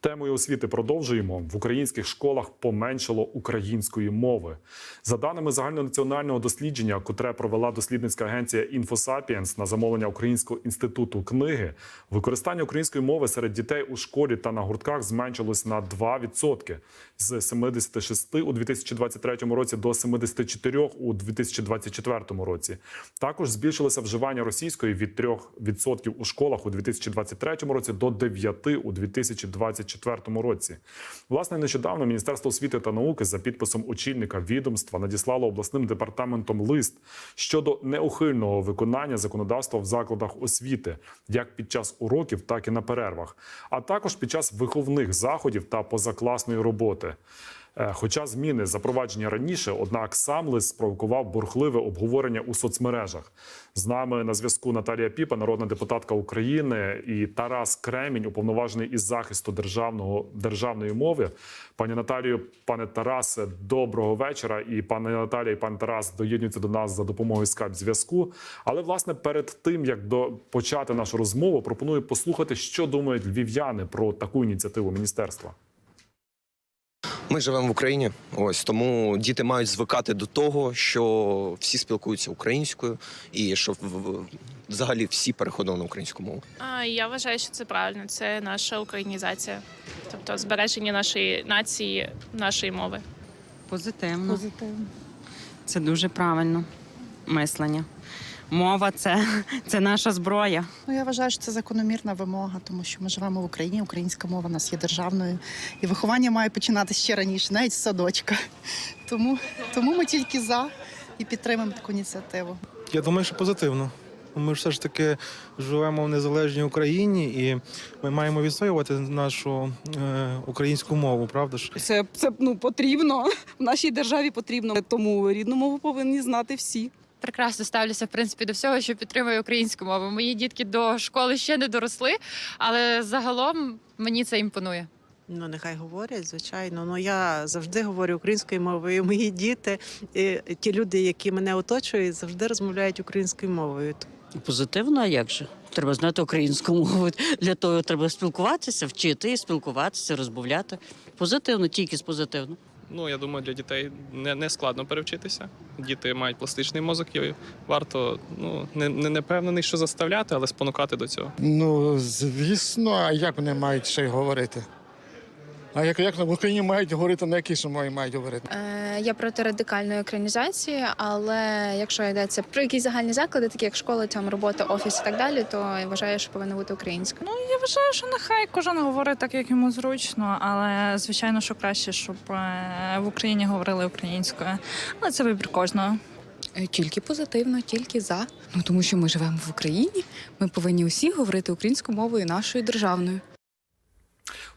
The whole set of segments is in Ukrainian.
Темою освіти продовжуємо в українських школах поменшало української мови. За даними загальнонаціонального дослідження, котре провела дослідницька агенція InfoSapiens на замовлення Українського інституту книги, використання української мови серед дітей у школі та на гуртках зменшилось на 2% з 76 у 2023 році до 74 у 2024 році. Також збільшилося вживання російської від 3% у школах у 2023 році до 9% у 2024 році. Власне, нещодавно Міністерство освіти та науки за підписом очільника відомства надіслало обласним департаментом лист щодо неухильного виконання законодавства в закладах освіти, як під час уроків, так і на перервах, а також під час виховних заходів та позакласної роботи. Е, Хоча зміни запроваджені раніше, однак сам лист спровокував бурхливе обговорення у соцмережах. З нами на зв'язку Наталія Піпа, народна депутатка України, і Тарас Кремінь, уповноважений із захисту державного державної мови. Пані Наталію, пане Тарасе, доброго вечора. І пане Наталія, і пан Тарас доєднуються до нас за допомогою скайп зв'язку. Але власне перед тим як до почати нашу розмову, пропоную послухати, що думають львів'яни про таку ініціативу міністерства. Ми живемо в Україні, ось тому діти мають звикати до того, що всі спілкуються українською, і що взагалі всі переходили на українську мову. А, Я вважаю, що це правильно. Це наша українізація, тобто збереження нашої нації, нашої мови. Позитивно. Позитивно. Це дуже правильно мислення. Мова це, це наша зброя. Ну я вважаю, що це закономірна вимога, тому що ми живемо в Україні. Українська мова у нас є державною, і виховання має починатися ще раніше, навіть з садочка. Тому, тому ми тільки за і підтримуємо таку ініціативу. Я думаю, що позитивно. Ми ж все ж таки живемо в незалежній Україні, і ми маємо відстоювати нашу е, українську мову, правда ж? Це, це ну, потрібно. В нашій державі потрібно. Тому рідну мову повинні знати всі. Прекрасно ставлюся в принципі до всього, що підтримує українську мову. Мої дітки до школи ще не доросли, але загалом мені це імпонує. Ну, нехай говорять, звичайно. Ну я завжди говорю українською мовою. Мої діти, і ті люди, які мене оточують, завжди розмовляють українською мовою. Позитивно, а як же? Треба знати українську мову. Для того треба спілкуватися, вчити, спілкуватися, розмовляти. Позитивно, тільки з позитивно. Ну, я думаю, для дітей не, не складно перевчитися. Діти мають пластичний мозок, і варто ну не, не, не певнений, що заставляти, але спонукати до цього. Ну, звісно, а як вони мають ще й говорити? А як, як в Україні мають говорити, на якій мові мають говорити? Е, Я проти радикальної екранізації, але якщо йдеться про якісь загальні заклади, такі як школа, там робота, офіс і так далі, то я вважаю, що повинна бути українська. Ну я вважаю, що нехай кожен говорить так, як йому зручно, але звичайно, що краще, щоб е, в Україні говорили українською. Але це вибір кожного. Е, Тільки позитивно, тільки за. Ну тому що ми живемо в Україні. Ми повинні усі говорити українською мовою нашою державною.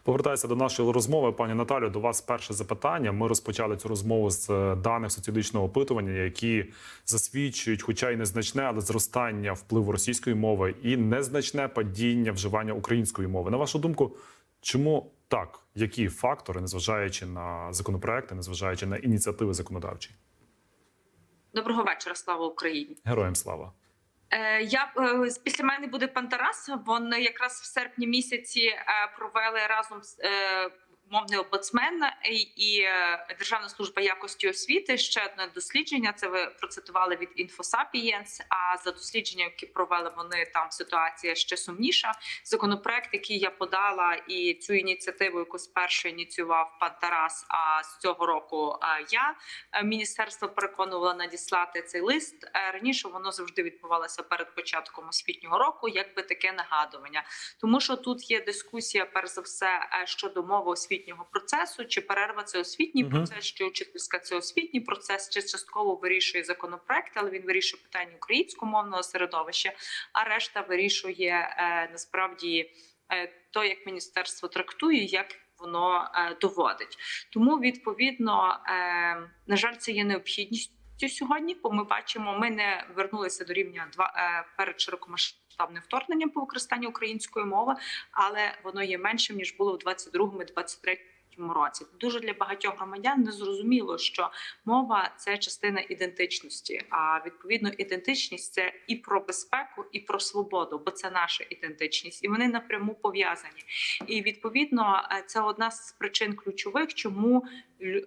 Повертаюся до нашої розмови, пані Наталю. До вас перше запитання. Ми розпочали цю розмову з е, даних соціологічного опитування, які засвідчують, хоча й незначне, але зростання впливу російської мови і незначне падіння вживання української мови. На вашу думку, чому так? Які фактори, незважаючи на законопроекти, незважаючи на ініціативи законодавчі? Доброго вечора, слава Україні. Героям слава. Е, Я е, після мене буде пан Тарас. Вони якраз в серпні місяці е, провели разом з мовний омбудсмен і, е, Державна служба якості освіти. Ще одне дослідження. Це ви процитували від InfoSapiens, А за дослідження, які провели вони там ситуація ще сумніша. Законопроект, який я подала, і цю ініціативу, яку спершу ініціював пан Тарас. А з цього року е, я Е, міністерство переконувало надіслати цей лист. Раніше воно завжди відбувалося перед початком освітнього року, якби таке нагадування. Тому що тут є дискусія, перш за все, щодо мови освітнього процесу, чи перерва це освітній Мгм. процес, чи учительська це освітній процес, чи частково вирішує законопроект, але він вирішує питання українськомовного середовища, а решта вирішує е, насправді е, то, як міністерство трактує, як воно е, доводить. Тому відповідно, е, на жаль, це є необхідністю сьогодні, бо ми бачимо, ми не вернулися до рівня два е, перед широкомасштабним вторгненням по використанню української мови, але воно є меншим ніж було в 22-23 23-му році. Дуже для багатьох громадян не зрозуміло, що мова це частина ідентичності. А відповідно, ідентичність це і про безпеку, і про свободу, бо це наша ідентичність, і вони напряму пов'язані. І відповідно, е, це одна з причин ключових, чому е,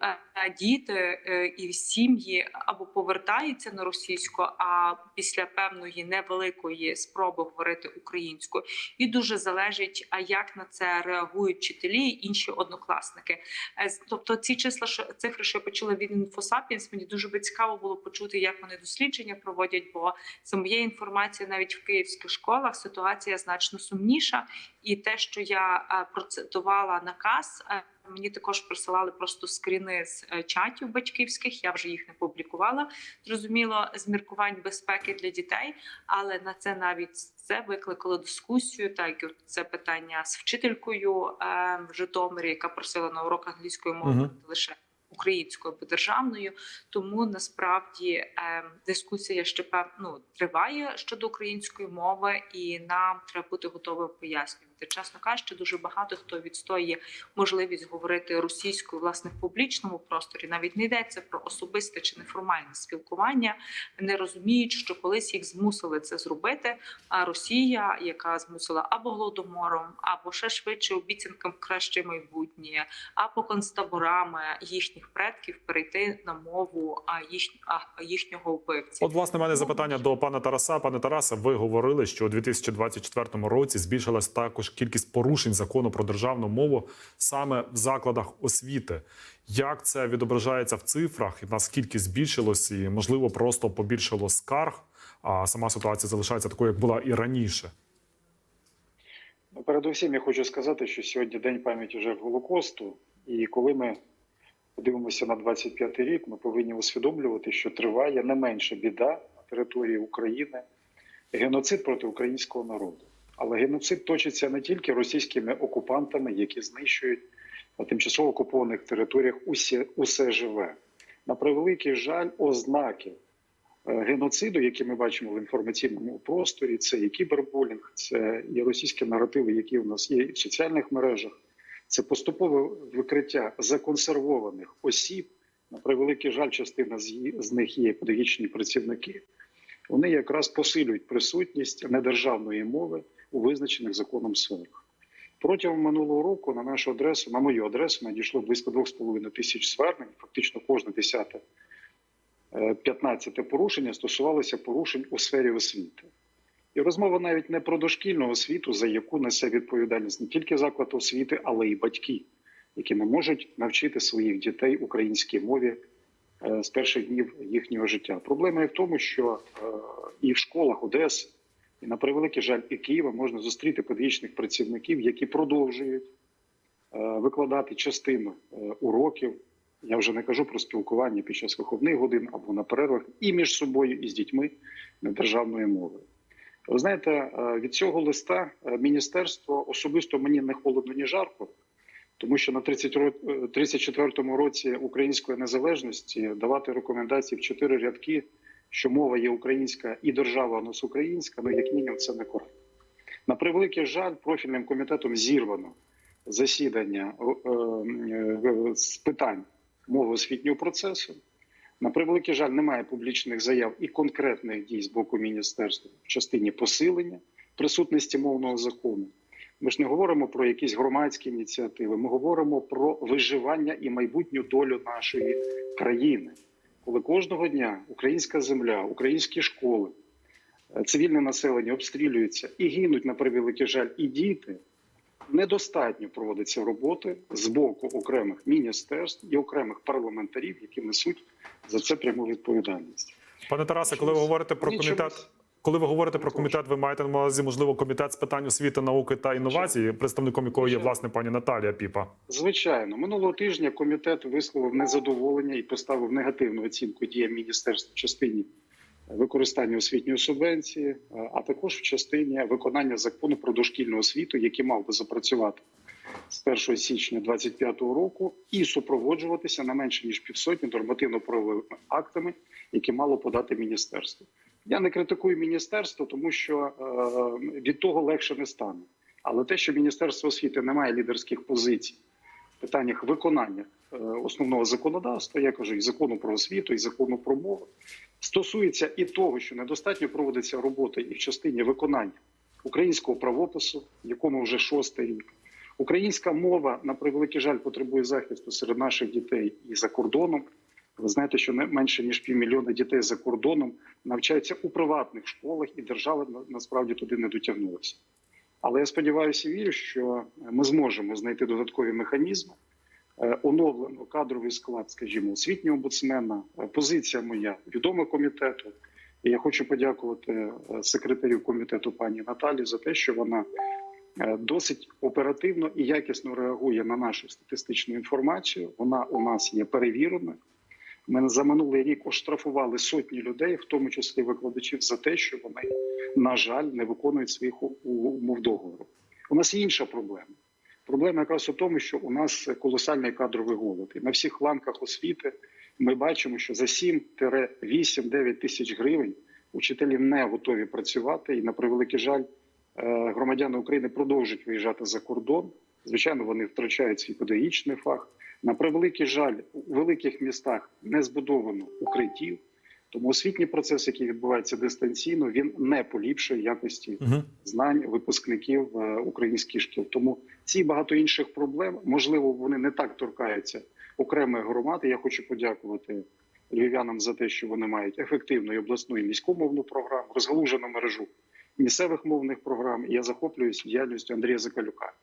діти е, і сім'ї або повертаються на російську, а після певної невеликої спроби говорити українською, і дуже залежить, а як на це реагують вчителі і інші однокласники. Е, з- Тобто, ці числа, цифри, що я почула від інфосапіенс, мені дуже би цікаво було почути, як вони дослідження проводять. Бо за моєю інформацією, навіть в київських школах ситуація значно сумніша. І те, що я е, процитувала наказ, е, мені також присилали просто скріни з е, чатів батьківських. Я вже їх не публікувала. Зрозуміло, з міркувань безпеки для дітей, але на це навіть це викликало дискусію. Так і це питання з вчителькою е, в Житомирі, яка просила на урок англійської мови говорити лише українською або державною. Тому насправді е, дискусія ще пев... ну, триває щодо української мови, і нам треба бути готовим пояснювати. Чесно кажучи, дуже багато хто відстоює можливість говорити російською власне в публічному просторі. Навіть не йдеться про особисте чи неформальне спілкування, не розуміють, що колись їх змусили це зробити. А Росія, яка змусила або голодомором, або ще швидше обіцянкам краще майбутнє, або концтаборами їхніх предків перейти на мову а, їх, а, їхнього вбивці. От, власне, мене запитання до пана Тараса. Пане Тарасе, ви говорили, що у 2024 році збільшилась також кількість порушень закону про державну мову саме в закладах освіти. Як це відображається в цифрах? Наскільки збільшилось, і можливо просто побільшало скарг, а сама ситуація залишається такою, як була і раніше. Ну, Передусім, я хочу сказати, що сьогодні день пам'яті жертв Голокосту, і коли ми подивимося на 25-й рік, ми повинні усвідомлювати, що триває не менша біда на території України геноцид проти українського народу. Але геноцид точиться не тільки російськими окупантами, які знищують на тимчасово окупованих територіях усі, усе живе. На превеликий жаль, ознаки е, геноциду, які ми бачимо в інформаційному просторі, це і кібербулінг, це і російські наративи, які у нас є і в соціальних мережах, це поступове викриття законсервованих осіб. На превеликий жаль, частина з, з них є педагогічні працівники. Вони якраз посилюють присутність недержавної мови у визначених законом сферах. Протягом минулого року на нашу адресу, на мою адресу, надійшло близько 2,5 тисяч звернень. Фактично кожне десяте, е, 15 порушення стосувалося порушень у сфері освіти. І розмова навіть не про дошкільну освіту, за яку несе відповідальність не тільки заклад освіти, але й батьки, які не можуть навчити своїх дітей українській мові е, з перших днів їхнього життя. Проблема є в тому, що е, і в школах Одеси, і на превеликий жаль, і Києва можна зустріти педагогічних працівників, які продовжують е, викладати частину е, уроків. Я вже не кажу про спілкування під час виховних годин або на перервах і між собою, і з дітьми недержавною мовою. Ви знаєте, е, від цього листа міністерство особисто мені не холодно, ні жарко, тому що на 30 ро- е, 34-му році української незалежності давати рекомендації в чотири рядки, що мова є українська і держава у нас українська, ну як мінімум це не коректно. На превеликий жаль, профільним комітетом зірвано засідання е, е, з питань мови освітнього процесу. На превеликий жаль, немає публічних заяв і конкретних дій з боку міністерства в частині посилення присутності мовного закону. Ми ж не говоримо про якісь громадські ініціативи. Ми говоримо про виживання і майбутню долю нашої країни, коли кожного дня українська земля, українські школи, е, цивільне населення обстрілюються і гинуть на превеликий жаль, і діти. Недостатньо проводиться роботи з боку окремих міністерств і окремих парламентарів, які несуть за це пряму відповідальність. Пане Тарасе, коли ви говорите про комітет, коли ви говорите про комітет, ви маєте на увазі, можливо, комітет з питань освіти, науки та інновацій, представником якого є власне пані Наталія Піпа. Звичайно, минулого тижня комітет висловив незадоволення і поставив негативну оцінку діям міністерства в частині використання освітньої субвенції, а також в частині виконання закону про дошкільну освіту, який мав би запрацювати з 1 січня 2025 року, і супроводжуватися не менше ніж півсотні нормативно-правовими актами, які мало подати міністерство. Я не критикую міністерство, тому що е, від того легше не стане. Але те, що Міністерство освіти не має лідерських позицій в питаннях виконання е, основного законодавства, я кажу, і закону про освіту, і закону про мову, стосується і того, що недостатньо проводиться робота і в частині виконання українського правопису, якому вже шостий рік. Українська мова, на превеликий жаль, потребує захисту серед наших дітей і за кордоном. Ви знаєте, що не менше ніж півмільйона дітей за кордоном навчаються у приватних школах, і держава насправді туди не дотягнулася. Але я сподіваюся вірю, що ми зможемо знайти додаткові механізми. Е, Оновлено кадровий склад, скажімо, освітнього омбудсмена, е, позиція моя відома комітету. І я хочу подякувати е, секретарю комітету пані Наталі за те, що вона е, досить оперативно і якісно реагує на нашу статистичну інформацію. Вона у нас є перевіреною. Ми за минулий рік оштрафували сотні людей, в тому числі викладачів, за те, що вони, на жаль, не виконують своїх умов договору. У нас є інша проблема. Проблема якраз у тому, що у нас колосальний кадровий голод. І на всіх ланках освіти ми бачимо, що за 7-8-9 тисяч гривень учителі не готові працювати. І на превеликий жаль, е, громадяни України продовжують виїжджати за кордон. Звичайно, вони втрачають свій педагогічний фах. На превеликий жаль, у великих містах не збудовано укриттів. Тому освітній процес, який відбувається дистанційно, він не поліпшує якості знань випускників е, українських шкіл. Тому ці багато інших проблем, можливо, вони не так торкаються окремих громад. І Я хочу подякувати львів'янам за те, що вони мають ефективну і обласну і міську мовну програму, розгалужену мережу місцевих мовних програм. І я захоплююсь діяльністю Андрія Закалюка.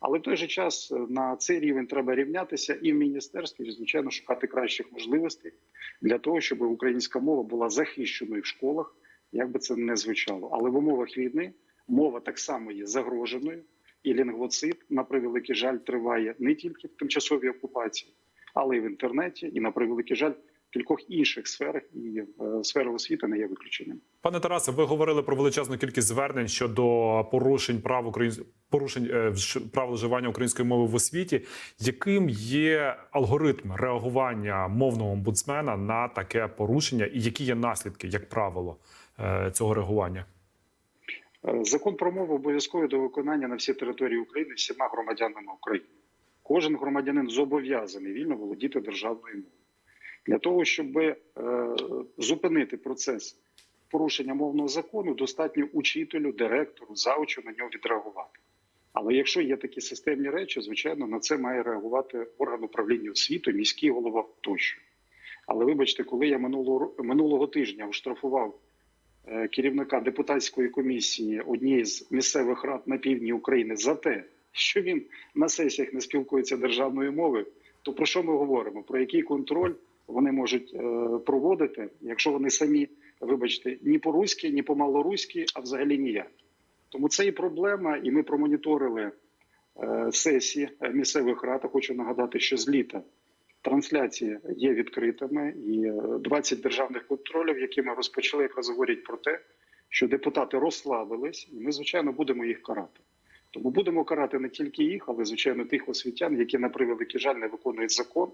Але в той же час е, на цей рівень треба рівнятися і в міністерстві, і, звичайно, шукати кращих можливостей для того, щоб українська мова була захищеною в школах, як би це не звучало. Але в умовах війни мова так само є загроженою, і лінгвоцид, на превеликий жаль, триває не тільки в тимчасовій окупації, але й в інтернеті, і на превеликий жаль, кількох інших сферах, і е, сфера освіти не є виключенням. Пане Тарасе, ви говорили про величезну кількість звернень щодо порушень прав українсь... порушень е, вж- вживання української мови в освіті. Яким є алгоритм реагування мовного омбудсмена на таке порушення, і які є наслідки, як правило, е, цього реагування? Закон про мову обов'язковий до виконання на всій території України всіма громадянами України. Кожен громадянин зобов'язаний вільно володіти державною мовою. Для того, щоб е, зупинити процес порушення мовного закону, достатньо учителю, директору, заучу на нього відреагувати. Але якщо є такі системні речі, звичайно, на це має реагувати орган управління освіти, міський голова тощо. Але вибачте, коли я минулого, минулого тижня оштрафував е, керівника депутатської комісії однієї з місцевих рад на півдні України за те, що він на сесіях не спілкується державною мовою, то про що ми говоримо? Про який контроль вони можуть е, проводити, якщо вони самі, вибачте, ні по-руськи, ні по-малоруськи, а взагалі ніяк. Тому це і проблема, і ми промоніторили е, сесії е, місцевих рад. Хочу нагадати, що з літа трансляції є відкритими, і е, 20 державних контролів, які ми розпочали, якраз говорять про те, що депутати розслабились, і ми, звичайно, будемо їх карати. Тому будемо карати не тільки їх, але звичайно тих освітян, які на превеликий жаль не виконують закон.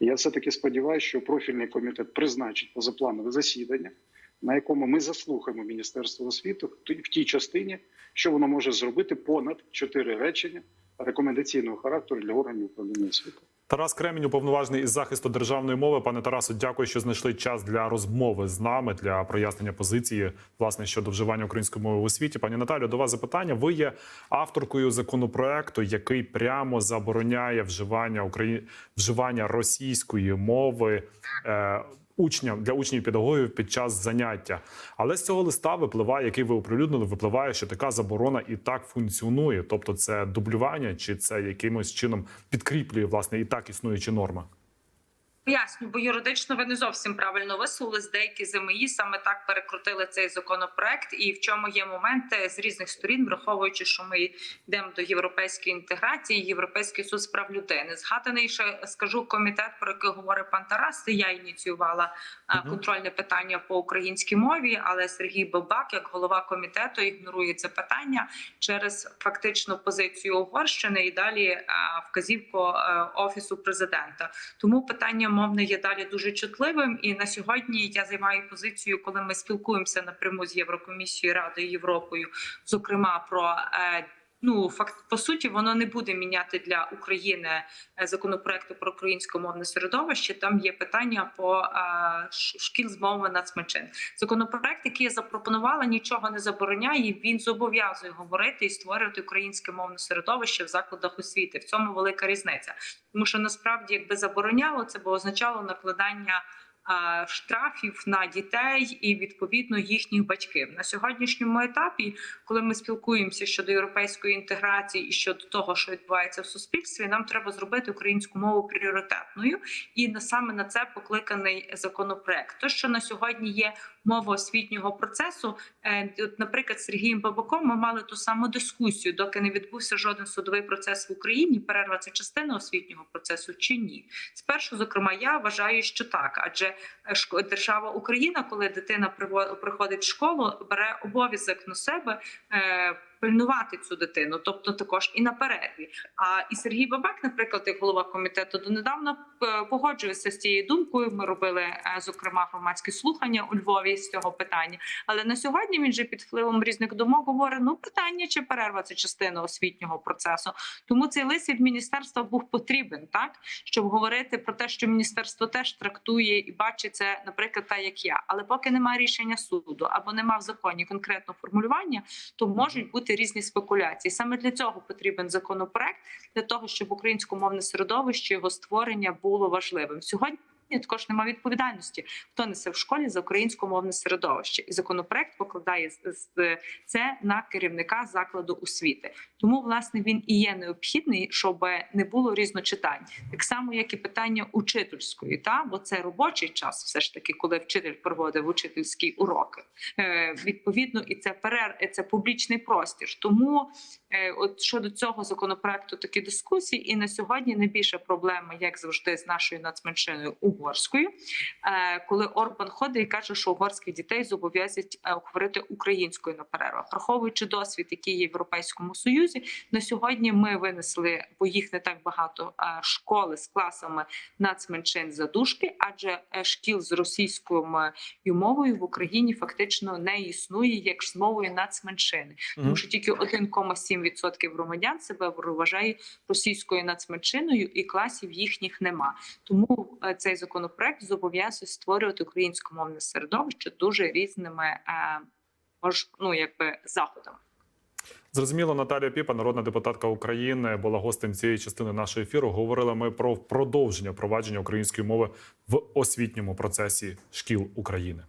Я все таки сподіваюся, що профільний комітет призначить позапланове засідання, на якому ми заслухаємо Міністерство освіти в тій частині, що воно може зробити понад чотири речення рекомендаційного характеру для органів управління освіти. Тарас Кремінь, уповноважений із захисту державної мови. Пане Тарасу, дякую, що знайшли час для розмови з нами для прояснення позиції власне щодо вживання української мови в освіті. Пані Наталю, до вас запитання. Ви є авторкою законопроекту, який прямо забороняє вживання Украї... вживання російської мови. Е... Учням для учнів педагогів під час заняття, але з цього листа випливає, який ви оприлюднили, випливає, що така заборона і так функціонує. Тобто, це дублювання, чи це якимось чином підкріплює власне і так існуючі норми. Поясню, бо юридично ви не зовсім правильно висловились. Деякі ЗМІ саме так перекрутили цей законопроект, і в чому є моменти з різних сторін, враховуючи, що ми йдемо до європейської інтеграції, європейський суд з прав людини. Згаданий ще скажу комітет, про який говорить пан Тарас. Я ініціювала а, контрольне питання по українській мові, але Сергій Бабак, як голова комітету, ігнорує це питання через фактичну позицію Угорщини і далі вказівку е, офісу президента. Тому питання мовне є далі дуже чутливим. І на сьогодні я займаю позицію, коли ми спілкуємося напряму з Єврокомісією Радою Європою, зокрема про. Ну, факт по суті, воно не буде міняти для України е, законопроекту про українськомовне середовище. Там є питання по е, шкіл з мови нацменшин. Законопроект, який я запропонувала, нічого не забороняє. Він зобов'язує говорити і створювати українське мовне середовище в закладах освіти. В цьому велика різниця, тому що насправді, якби забороняло, це б означало накладання. Е, Штрафів на дітей і відповідно їхніх батьків на сьогоднішньому етапі, коли ми спілкуємося щодо європейської інтеграції і щодо того, що відбувається в суспільстві, нам треба зробити українську мову пріоритетною, і саме на це покликаний законопроект. То, що на сьогодні є мова освітнього процесу, е, от, наприклад, з Сергієм Бабаком ми мали ту саму дискусію, доки не відбувся жоден судовий процес в Україні. Перерва це частина освітнього процесу чи ні? Спершу, зокрема, я вважаю, що так, адже е, держава Україна, коли дитина приходить в школу, бере обов'язок на себе. Пильнувати цю дитину, тобто також і на перерві. А і Сергій Бабак, наприклад, як голова комітету, донедавна е, погоджується з цією думкою. Ми робили е, зокрема громадські слухання у Львові з цього питання. Але на сьогодні він же під впливом різних думок говорить: ну питання чи перерва це частина освітнього процесу. Тому цей лист від міністерства був потрібен, так щоб говорити про те, що міністерство теж трактує і бачить це, наприклад, так як я. Але поки немає рішення суду або немає в законі конкретного формулювання, то можуть бути різні спекуляції. Саме для цього потрібен законопроект для того, щоб українськомовне середовище його створення було важливим сьогодні. Також немає відповідальності, хто несе в школі за українськомовне середовище, і законопроект покладає це на керівника закладу освіти. Тому власне він і є необхідний, щоб не було різночитань, так само як і питання учительської, та бо це робочий час, все ж таки, коли вчитель проводив учительські уроки. Е, відповідно, і це перер, це публічний простір. Тому е, от щодо цього законопроекту такі дискусії, і на сьогодні найбільша проблема, як завжди, з нашою нацменшиною угорською, е, коли Орбан ходить і каже, що угорських дітей зобов'язують е, говорити українською на перервах, враховуючи досвід, який є в Європейському Союзі. На сьогодні ми винесли, бо їх не так багато е, школи з класами нацменшин задушки, адже шкіл з російською мовою в Україні фактично не існує як з мовою нацменшини, тому що тільки 1,7% громадян себе вважає російською нацменшиною, і класів їхніх нема. Тому цей законопроект зобов'язує створювати українськомовне середовище дуже різними е, мож, ну, якби заходами. Зрозуміло, Наталія Піпа, народна депутатка України, була гостем цієї частини нашого ефіру. Говорили ми про продовження впровадження української мови в освітньому процесі шкіл України.